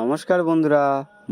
নমস্কার বন্ধুরা,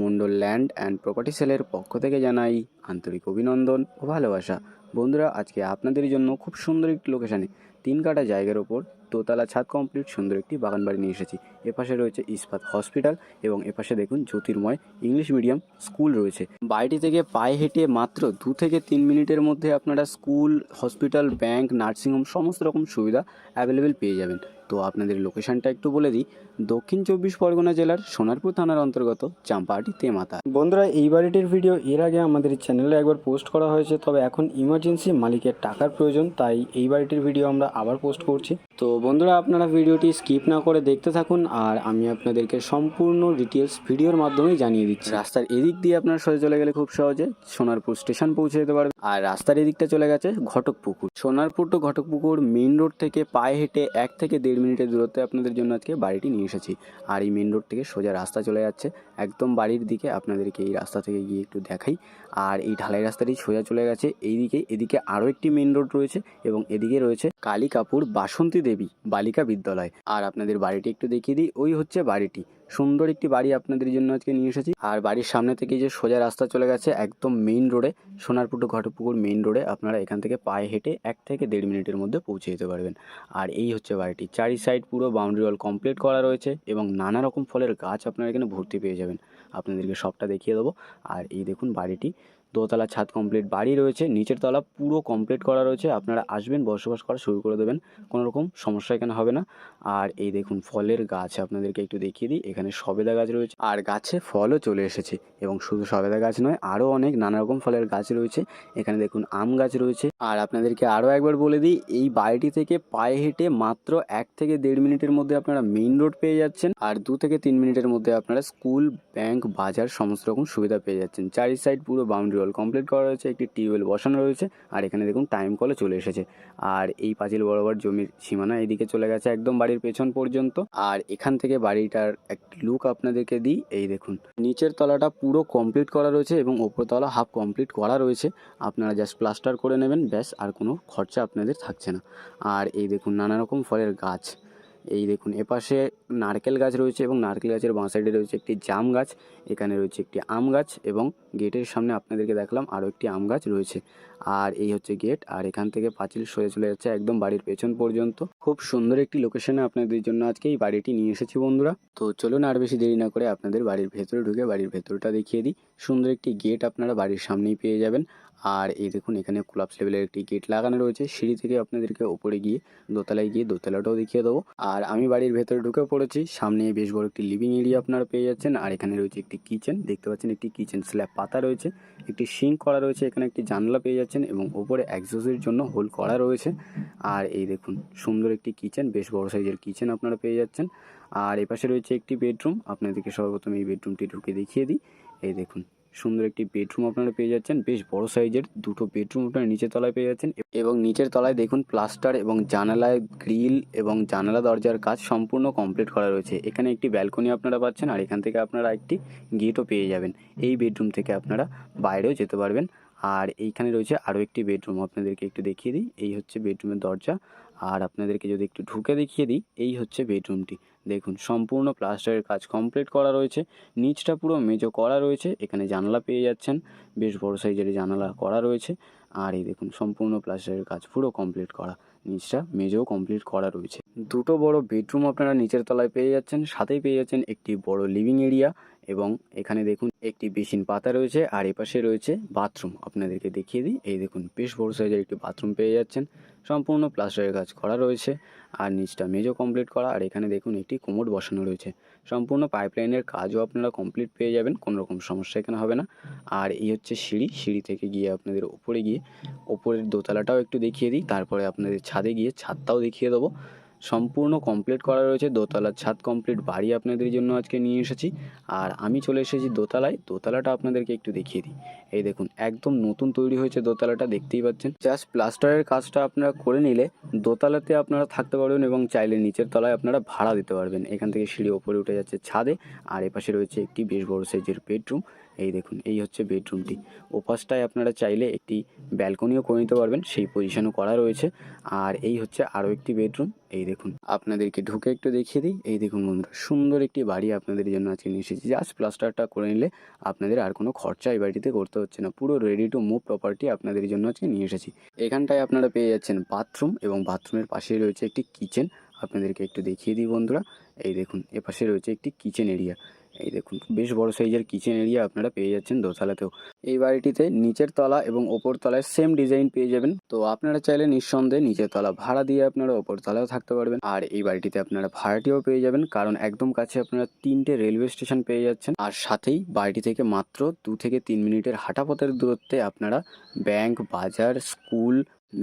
Mondal land and property সেলের পক্ষ থেকে জানাই আন্তরিক অভিনন্দন ও ভালোবাসা। বন্ধুরা, আজকে আপনাদের জন্য খুব সুন্দর একটি লোকেশানে তিন কাটা জায়গার ওপর দোতলা ছাদ কমপ্লিট সুন্দর একটি বাগান বাড়ি নিয়ে এসেছি। এপাশে রয়েছে ইস্পাত হসপিটাল এবং এপাশে দেখুন জ্যোতির্ময় ইংলিশ মিডিয়াম স্কুল রয়েছে। বাড়িটি থেকে পায়ে হেঁটে মাত্র দু থেকে তিন মিনিটের মধ্যে আপনারা স্কুল হসপিটাল ব্যাংক নার্সিংহোম সমস্ত রকম সুবিধা অ্যাভেলেবেল পেয়ে যাবেন। তো আপনাদের লোকেশনটা একটু বলে দিই। দক্ষিণ চব্বিশ পরগনা জেলার সোনারপুর থানার অন্তর্গত চাম্পাহাটি তেমাতা। বন্ধুরা, এই বাড়িটির ভিডিও এর আগে আমাদের চ্যানেলে একবার পোস্ট করা হয়েছে, তবে এখন ইমার্জেন্সি মালিকের টাকার প্রয়োজন, তাই এই বাড়িটির ভিডিও আমরা আবার পোস্ট করছি। তো বন্ধুরা, আপনারা ভিডিওটি স্কিপ না করে দেখতে থাকুন, আর আমি আপনাদেরকে সম্পূর্ণ ডিটেলস ভিডিওর মাধ্যমেই জানিয়ে দিচ্ছি। রাস্তার এদিক দিয়ে আপনারা সোজা চলে গেলে খুব সহজে সোনারপুর স্টেশন পৌঁছে যেতে পারবেন। আর রাস্তার এদিকটা চলে গেছে Ghatakpukur. Sonarpur to Ghatakpukur main road থেকে পায়ে হেঁটে এক থেকে দেড় মিনিটের দূরত্বে আপনাদের জন্য আজকে বাড়িটি নিয়ে এসেছি। আর এই মেন রোড থেকে সোজা রাস্তা চলে যাচ্ছে। একদম বাড়ির দিকে আপনাদেরকে এই রাস্তা থেকে গিয়ে একটু দেখাই। আর এই ঢালাই রাস্তাটি সোজা চলে গেছে। এইদিকে, এদিকে আরও একটি মেন রোড রয়েছে এবং এদিকে রয়েছে কালী কাপুর বাসন্তী দেবী বালিকা বিদ্যালয়। আর আপনাদের বাড়িটি একটু দেখিয়ে দিই। ওই হচ্ছে বাড়িটি। সুন্দর একটি বাড়ি আপনাদের জন্য আজকে নিয়ে এসেছি। আর বাড়ির সামনে থেকে যে সোজা রাস্তা চলে গেছে, একদম মেইন রোডে সোনারপুর টু ঘটপুকুর মেইন রোডে আপনারা এখান থেকে পায়ে হেঁটে এক থেকে দেড় মিনিটের মধ্যে পৌঁছে যেতে পারবেন। আর এই হচ্ছে বাড়িটি। চারি সাইড পুরো বাউন্ডারি ওয়াল কমপ্লিট করা রয়েছে এবং নানা রকম ফলের গাছ আপনারা এখানে ভর্তি পেয়ে যাবেন। আপনাদেরকে সবটা দেখিয়ে দেবো। আর এই দেখুন বাড়িটি। দোতলা ছাদ কমপ্লিট বাড়ি রয়েছে, নিচের তলা পুরো কমপ্লিট করা রয়েছে। আপনারা আসবেন, বসবাস করা শুরু করে দেবেন, কোনো রকম সমস্যা এখানে হবে না। আর এই দেখুন, ফলের গাছ আপনাদেরকে একটু দেখিয়ে দিই, এখানে সবেদা গাছ রয়েছে। আর গাছে ফলও চলে এসেছে, এবং শুধু সবেদা গাছ নয়, আরও অনেক নানা রকম ফলের গাছ রয়েছে। এখানে দেখুন, আম গাছ রয়েছে। আর আপনাদেরকে আরও একবার বলে দিই, এই বাড়িটি থেকে পায়ে হেঁটে মাত্র এক থেকে দেড় মিনিটের মধ্যে আপনারা মেইন রোড পেয়ে যাচ্ছেন, আর দু থেকে তিন মিনিটের মধ্যে আপনারা স্কুল ব্যাংক বাজার, সমস্ত রকম সুবিধা পেয়ে যাচ্ছেন। চারি সাইড পুরো বাউন্ডারি ওয়াল কমপ্লিট করা রয়েছে, একটি টিউবওয়েল বসানো রয়েছে, আর এখানে দেখুন টাইম কলে চলে এসেছে। আর এই পাঁচিল বরাবর জমির সীমানা এদিকে চলে গেছে একদম বাড়ির পেছন পর্যন্ত। আর এখান থেকে বাড়িটার একটি লুক আপনাদেরকে দিই, এই দেখুন। নিচের তলাটা পুরো কমপ্লিট করা রয়েছে এবং ওপর তলা হাফ কমপ্লিট করা রয়েছে। আপনারা জাস্ট প্লাস্টার করে নেবেন, ব্যাস, আর কোনো খরচা আপনাদের থাকছে না। আর এই দেখুন নানা রকম ফলের গাছ। এই দেখুন, এপাশে নারকেল গাছ রয়েছে এবং নারকেল গাছের বাঁ সাইডে রয়েছে একটি জাম গাছ, এখানে রয়েছে একটি আম গাছ এবং গেটের সামনে আপনাদেরকে দেখলাম আরও একটি আম গাছ রয়েছে। আর এই হচ্ছে গেট, আর এখান থেকে পাঁচিল সরে চলে যাচ্ছে একদম বাড়ির পেছন পর্যন্ত। খুব সুন্দর একটি লোকেশনে আপনাদের জন্য আজকে এই বাড়িটি নিয়ে এসেছি বন্ধুরা। তো চলুন আর বেশি দেরি না করে আপনাদের বাড়ির ভেতরে ঢুকে বাড়ির ভেতরটা দেখিয়ে দিই। সুন্দর একটি গেট আপনারা বাড়ির সামনেই পেয়ে যাবেন। আর এই দেখুন, এখানে কোলাপস লেভেলের একটি গেট লাগানো রয়েছে। সিঁড়ি থেকে আপনাদেরকে ওপরে গিয়ে, দোতলায় গিয়ে দোতলাটাও দেখিয়ে দেবো। আর আমি বাড়ির ভেতরে ঢুকে পড়েছি। সামনে বেশ বড় একটি লিভিং এরিয়া আপনারা পেয়ে যাচ্ছেন। আর এখানে রয়েছে একটি কিচেন দেখতে পাচ্ছেন একটি কিচেন স্ল্যাব পাতা রয়েছে। একটি সিঙ্ক করা রয়েছে। এখানে একটি জানলা পেয়ে যাচ্ছেন এবং ওপরে অ্যাক্সেসের জন্য হোল করা রয়েছে। আর এই দেখুন, সুন্দর একটি কিচেন বেশ বড় সাইজের কিচেন আপনারা পেয়ে যাচ্ছেন। আর এপাশে রয়েছে একটি বেডরুম আপনাদেরকে সর্বপ্রথম এই বেডরুমটি ঢুকে দেখিয়ে দিই। এই দেখুন সুন্দর একটি বেডরুম আপনারা পেয়ে যাচ্ছেন। বেশ বড় সাইজের দুটো বেডরুম আপনারা নিচের তলায় পেয়ে যাচ্ছেন এবং নিচের তলায় দেখুন প্লাস্টার এবং জানালায় গ্রিল এবং জানালা দরজার কাজ সম্পূর্ণ কমপ্লিট করা রয়েছে। এখানে একটি ব্যালকনি আপনারা পাচ্ছেন আর এখান থেকে আপনারা একটি গেটও পেয়ে যাবেন। এই বেডরুম থেকে আপনারা বাইরেও যেতে পারবেন। আর এইখানে রয়েছে আরও একটি বেডরুম আপনাদেরকে একটু দেখিয়ে দিই। এই হচ্ছে বেডরুমের দরজা। আর আপনাদেরকে যদি একটু ঢুকে দেখিয়ে দিই, এই হচ্ছে বেডরুমটি দেখুন, সম্পূর্ণ প্লাস্টারের কাজ কমপ্লিট করা রয়েছে। নিচটা পুরো মেজো করা রয়েছে, এখানে জানলা পেয়ে যাচ্ছেন। বেশ বড় সাইজের জানালা করা রয়েছে। আর এই দেখুন, সম্পূর্ণ প্লাস্টারের কাজ পুরো কমপ্লিট করা। নিচটা মেজেও কমপ্লিট করা রয়েছে। দুটো বড় বেডরুম আপনারা নিচের তলায় পেয়ে যাচ্ছেন, সাথেই পেয়ে যাচ্ছেন একটি বড় লিভিং এরিয়া এবং এখানে দেখুন একটি বেসিন পাতা রয়েছে, আর এপাশে রয়েছে বাথরুম। আপনাদেরকে দেখিয়ে দিই। এই দেখুন, বেশ বড় সাইজের একটি বাথরুম পেয়ে যাচ্ছেন। সম্পূর্ণ প্লাস্টারের কাজ করা রয়েছে, আর নিচটা মেজও কমপ্লিট করা, আর এখানে দেখুন একটি কোমোড বসানো রয়েছে। সম্পূর্ণ পাইপলাইনের কাজও আপনারা কমপ্লিট পেয়ে যাবেন কোনো রকম সমস্যা এখানে হবে না। আর এই হচ্ছে সিঁড়ি সিঁড়ি থেকে গিয়ে আপনাদের ওপরে গিয়ে, ওপরের দোতলাটাও একটু দেখিয়ে দিই, তারপরে আপনাদের ছাদে গিয়ে ছাদটাও দেখিয়ে দেবো। সম্পূর্ণ কমপ্লিট করা রয়েছে। দোতলার ছাদ কমপ্লিট বাড়ি আপনাদের জন্য আজকে নিয়ে এসেছি। আর আমি চলে এসেছি দোতলায়। দোতলাটা আপনাদেরকে একটু দেখিয়ে দিই। এই দেখুন, একদম নতুন তৈরি হয়েছে দোতলাটা, দেখতেই পাচ্ছেন। জাস্ট প্লাস্টারের কাজটা আপনারা করে নিলে দোতলাতে আপনারা থাকতে পারবেন এবং চাইলে নিচের তলায় আপনারা ভাড়া দিতে পারবেন। এখান থেকে সিঁড়ি ওপরে উঠে যাচ্ছে ছাদে। আর এপাশে রয়েছে একটি বেশ বড় সাইজের বেডরুম এই দেখুন, এই হচ্ছে বেডরুমটি। ওপাশটায় আপনারা চাইলে একটি ব্যালকনিও করে নিতে পারবেন, সেই পজিশনও করা রয়েছে। আর এই হচ্ছে আরও একটি বেডরুম, এই দেখুন। আপনাদেরকে ঢুকে একটু দেখিয়ে দিই। এই দেখুন বন্ধুরা, সুন্দর একটি বাড়ি আপনাদের জন্য আজকে নিয়ে এসেছি। জাস্ট প্লাস্টারটা করে নিলে আপনাদের আর কোনো খরচা এই বাড়িতে করতে হচ্ছে না। পুরো রেডি টু মুভ প্রপার্টি আপনাদের জন্য আজকে নিয়ে এসেছি। এখানটায় আপনারা পেয়ে যাচ্ছেন বাথরুম এবং বাথরুমের পাশেই রয়েছে একটি কিচেন আপনাদেরকে একটু দেখিয়ে দিই বন্ধুরা। এই দেখুন, এপাশে রয়েছে একটি কিচেন এরিয়া এই দেখুন, বেশ বড় সাইজের কিচেন এরিয়া আপনারা পেয়ে যাচ্ছেন দোতলাতেও। এই বাড়িটিতে নিচের তলা এবং ওপর তলায় সেম ডিজাইন পেয়ে যাবেন। তো আপনারা চাইলে নিঃসন্দেহে নিচের তলা ভাড়া দিয়ে আপনারা ওপর তলাও থাকতে পারবেন। আর এই বাড়িটিতে আপনারা ভাড়াটিও পেয়ে যাবেন, কারণ একদম কাছে আপনারা তিনটে রেলওয়ে স্টেশন পেয়ে যাচ্ছেন। আর সাথেই বাড়িটি থেকে মাত্র দু থেকে তিন মিনিটের হাঁটাপথের দূরত্বে আপনারা ব্যাংক বাজার স্কুল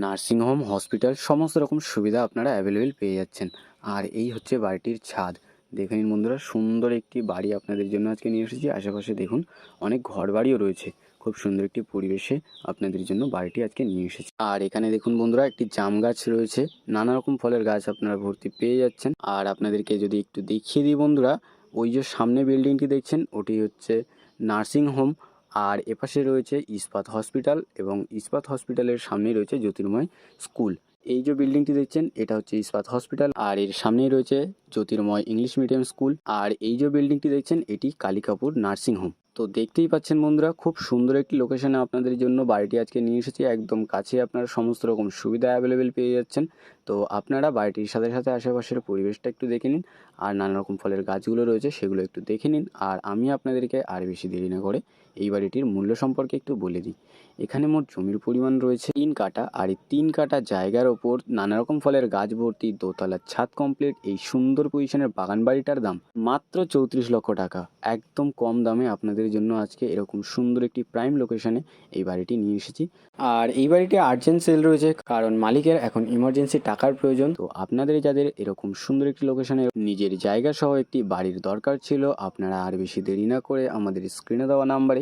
নার্সিংহোম হসপিটাল সমস্ত রকম সুবিধা আপনারা অ্যাভেলেবেল পেয়ে যাচ্ছেন। আর এই হচ্ছে বাড়িটির ছাদ। দেখে নিন বন্ধুরা, সুন্দর একটি বাড়ি আপনাদের জন্য আজকে নিয়ে এসেছি। আশেপাশে দেখুন অনেক ঘর বাড়িও রয়েছে। খুব সুন্দর একটি পরিবেশে আপনাদের জন্য বাড়িটি আজকে নিয়ে এসেছি। আর এখানে দেখুন বন্ধুরা, একটি জাম গাছ রয়েছে। নানা রকম ফলের গাছ আপনারা ভর্তি পেয়ে যাচ্ছেন। আর আপনাদেরকে যদি একটু দেখিয়ে দিই বন্ধুরা, ওই যে সামনে বিল্ডিংটি দেখছেন, ওটি হচ্ছে নার্সিং হোম। আর এপাশে রয়েছে ইস্পাত হসপিটাল এবং ইস্পাত হসপিটালের সামনেই রয়েছে জ্যোতির্ময় স্কুল। এই যে বিল্ডিংটি দেখছেন, এটা হচ্ছে ইস্পাত হসপিটাল। আর এর সামনেই রয়েছে জ্যোতির্ময় ইংলিশ মিডিয়াম স্কুল। আর এই যে বিল্ডিংটি দেখছেন, এটি কালিকাপুর নার্সিং হোম। তো দেখতেই পাচ্ছেন বন্ধুরা, খুব সুন্দর একটি লোকেশনে আপনাদের জন্য বাড়িটি আজকে নিয়ে এসেছি। একদম কাছে আপনারা সমস্ত রকম সুবিধা অ্যাভেলেবেল পেয়ে যাচ্ছেন। তো আপনারা বাড়িটির সাথে সাথে আশেপাশের পরিবেশটা একটু দেখে নিন। আর নানা রকম ফলের গাছগুলো রয়েছে, সেগুলো একটু দেখে নিন। আর আমি আপনাদেরকে আর বেশি দেরি না করে এই বাড়িটির মূল্য সম্পর্কে একটু বলে দিই। এখানে মোট জমির পরিমাণ রয়েছে তিন কাটা আর এই তিন কাটা জায়গার ওপর নানা রকম ফলের গাছ ভর্তি, দোতলার ছাদ কমপ্লিট এই সুন্দর পজিশনের বাগান বাড়িটার দাম মাত্র চৌত্রিশ লক্ষ টাকা। একদম কম দামে আপনাদের জন্য আজকে এরকম সুন্দর একটি প্রাইম লোকেশনে এই বাড়িটি নিয়ে এসেছি। আর এই বাড়িটি আর্জেন্ট সেল রয়েছে, কারণ মালিকের এখন ইমার্জেন্সি টাকার প্রয়োজন। তো আপনাদের যাদের এরকম সুন্দর একটি লোকেশনে নিজের জায়গা সহ একটি বাড়ির দরকার ছিল, আপনারা আর বেশি দেরি না করে আমাদের স্ক্রিনে দেওয়া নাম্বারে